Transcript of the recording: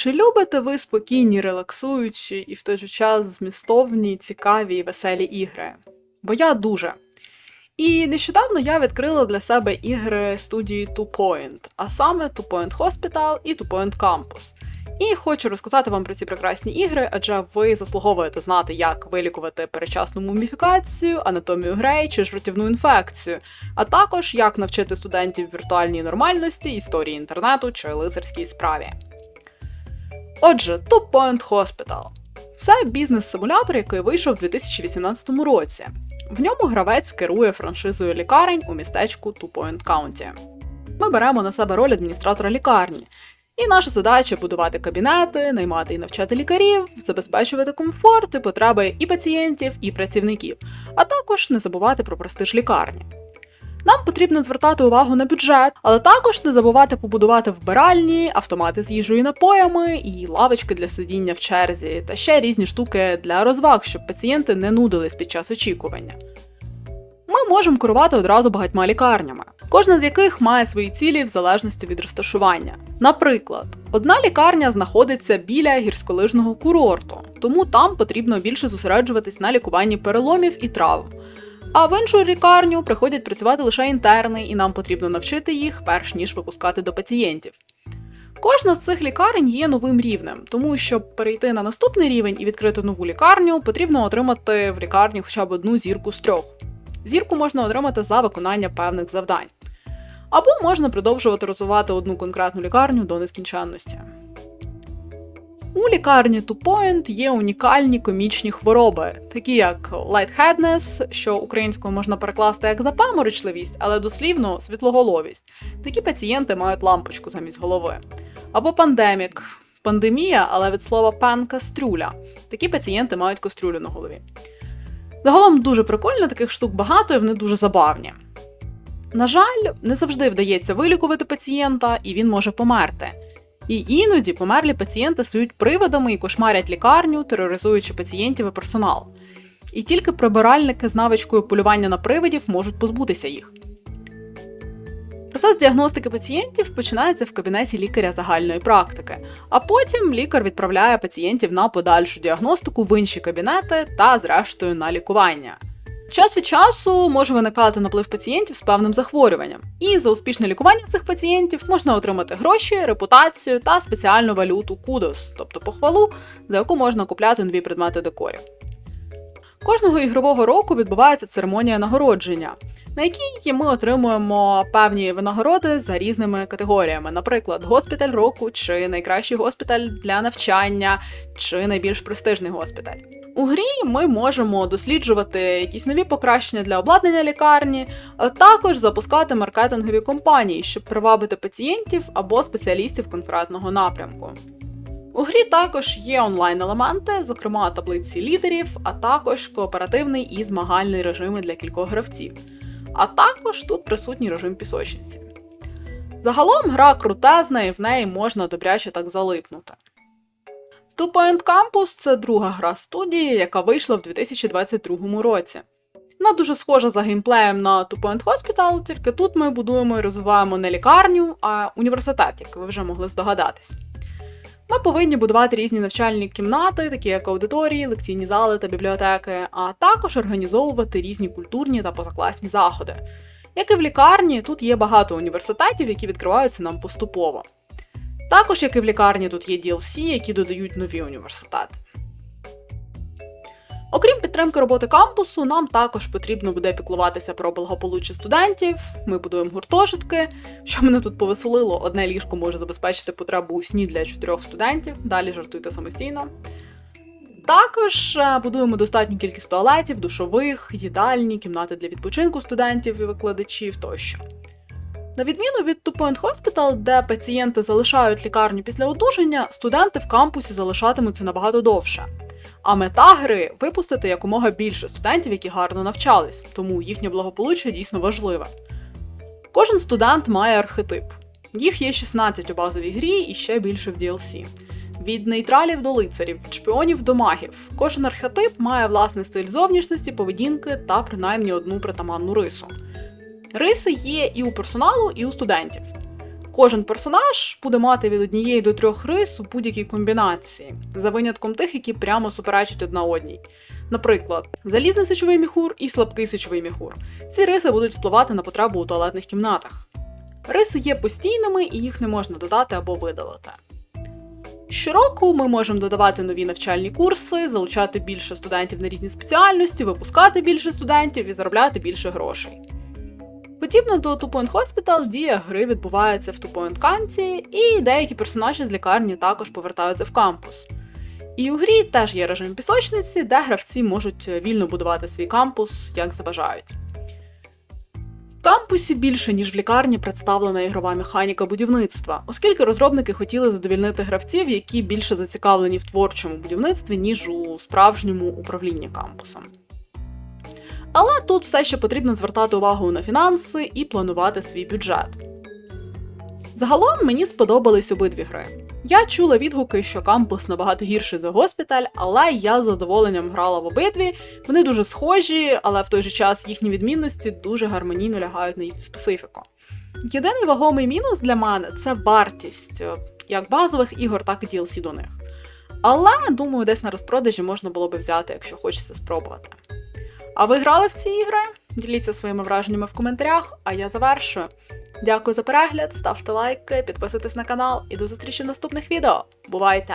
Чи любите ви спокійні, релаксуючі і в той же час змістовні, цікаві і веселі ігри? Бо я дуже. І нещодавно я відкрила для себе ігри студії Two Point, а саме Two Point Hospital і Two Point Campus. І хочу розказати вам про ці прекрасні ігри, адже ви заслуговуєте знати, як вилікувати перечасну муміфікацію, анатомію грей чи жартівну інфекцію, а також як навчити студентів віртуальній нормальності, історії інтернету чи лицарській справі. Отже, Two Point Hospital це бізнес-симулятор, який вийшов у 2018 році. В ньому гравець керує франшизою лікарень у містечку Two Point County. Ми беремо на себе роль адміністратора лікарні, і наша задача будувати кабінети, наймати і навчати лікарів, забезпечувати комфорт і потреби і пацієнтів, і працівників, а також не забувати про престиж лікарні. Нам потрібно звертати увагу на бюджет, але також не забувати побудувати вбиральні, автомати з їжею і напоями, і лавочки для сидіння в черзі, та ще різні штуки для розваг, щоб пацієнти не нудились під час очікування. Ми можемо керувати одразу багатьма лікарнями, кожна з яких має свої цілі в залежності від розташування. Наприклад, одна лікарня знаходиться біля гірськолижного курорту, тому там потрібно більше зосереджуватись на лікуванні переломів і травм. А в іншу лікарню приходять працювати лише інтерни, і нам потрібно навчити їх, перш ніж випускати до пацієнтів. Кожна з цих лікарень є новим рівнем, тому щоб перейти на наступний рівень і відкрити нову лікарню, потрібно отримати в лікарні хоча б одну зірку з трьох. Зірку можна отримати за виконання певних завдань. Або можна продовжувати розвивати одну конкретну лікарню до нескінченності. У лікарні Point є унікальні комічні хвороби, такі як lightheadness, що українською можна перекласти як запаморочливість, але дослівно світлоголовість. Такі пацієнти мають лампочку замість голови. Або пандемік пандемія, але від слова пан кастрюля. Такі пацієнти мають кастрюлю на голові. Загалом дуже прикольно, таких штук багато і вони дуже забавні. На жаль, не завжди вдається вилікувати пацієнта, і він може померти. І іноді померлі пацієнти стають приводами і кошмарять лікарню, тероризуючи пацієнтів і персонал. І тільки прибиральники з навичкою полювання на привидів можуть позбутися їх. Процес діагностики пацієнтів починається в кабінеті лікаря загальної практики, а потім лікар відправляє пацієнтів на подальшу діагностику в інші кабінети та, зрештою, на лікування. Час від часу може виникати наплив пацієнтів з певним захворюванням, і за успішне лікування цих пацієнтів можна отримати гроші, репутацію та спеціальну валюту кудос, тобто похвалу, за яку можна купляти нові предмети декорів. Кожного ігрового року відбувається церемонія нагородження, на якій ми отримуємо певні винагороди за різними категоріями, наприклад, госпіталь року, чи найкращий госпіталь для навчання, чи найбільш престижний госпіталь. У грі ми можемо досліджувати якісь нові покращення для обладнання лікарні, а також запускати маркетингові компанії, щоб привабити пацієнтів або спеціалістів конкретного напрямку. У грі також є онлайн-елементи, зокрема таблиці лідерів, а також кооперативний і змагальний режими для кількох гравців. А також тут присутній режим пісочниці. Загалом гра крутезна і в неї можна добряче так залипнути. Two Point Campus це друга гра студії, яка вийшла в 2022 році. Вона дуже схожа за геймплеєм на Two Point Hospital, тільки тут ми будуємо і розвиваємо не лікарню, а університет, як ви вже могли здогадатись. Ми повинні будувати різні навчальні кімнати, такі як аудиторії, лекційні зали та бібліотеки, а також організовувати різні культурні та позакласні заходи. Як і в лікарні, тут є багато університетів, які відкриваються нам поступово. Також, як і в лікарні, тут є DLC, які додають нові університети. Окрім підтримки роботи кампусу, нам також потрібно буде піклуватися про благополуччя студентів. Ми будуємо гуртожитки. Що мене тут повеселило, одне ліжко може забезпечити потребу у сні для чотирьох студентів. Далі жартуйте самостійно. Також е, будуємо достатню кількість туалетів, душових, їдальні, кімнати для відпочинку студентів і викладачів тощо. На відміну від Two Point Hospital, де пацієнти залишають лікарню після одужання, студенти в кампусі залишатимуться набагато довше. А мета гри випустити якомога більше студентів, які гарно навчались, тому їхнє благополуччя дійсно важливе. Кожен студент має архетип. Їх є 16 у базовій грі і ще більше в DLC. Від нейтралів до лицарів, шпіонів до магів. Кожен архетип має власний стиль зовнішності, поведінки та принаймні одну притаманну рису. Риси є і у персоналу, і у студентів. Кожен персонаж буде мати від однієї до трьох рис у будь-якій комбінації, за винятком тих, які прямо суперечать одна одній. Наприклад, залізний сечовий міхур і слабкий сечовий міхур. Ці риси будуть впливати на потребу у туалетних кімнатах. Риси є постійними і їх не можна додати або видалити. Щороку ми можемо додавати нові навчальні курси, залучати більше студентів на різні спеціальності, випускати більше студентів і заробляти більше грошей. Подібно до Two Point Hospital, дія гри відбувається в Two Point Канті, і деякі персонажі з лікарні також повертаються в кампус. І у грі теж є режим пісочниці, де гравці можуть вільно будувати свій кампус, як забажають. В кампусі більше, ніж в лікарні, представлена ігрова механіка будівництва, оскільки розробники хотіли задовільнити гравців, які більше зацікавлені в творчому будівництві, ніж у справжньому управлінні кампусом. Але тут все ще потрібно звертати увагу на фінанси і планувати свій бюджет. Загалом мені сподобались обидві гри. Я чула відгуки, що кампус набагато гірший за госпіталь, але я з задоволенням грала в обидві. Вони дуже схожі, але в той же час їхні відмінності дуже гармонійно лягають на їхню специфіку. Єдиний вагомий мінус для мене це вартість е, як базових ігор, так і DLC до них. Але думаю, десь на розпродажі можна було би взяти, якщо хочеться спробувати. А ви грали в ці ігри? Діліться своїми враженнями в коментарях, а я завершую. Дякую за перегляд, ставте лайки, підписуйтесь на канал і до зустрічі в наступних відео. Бувайте!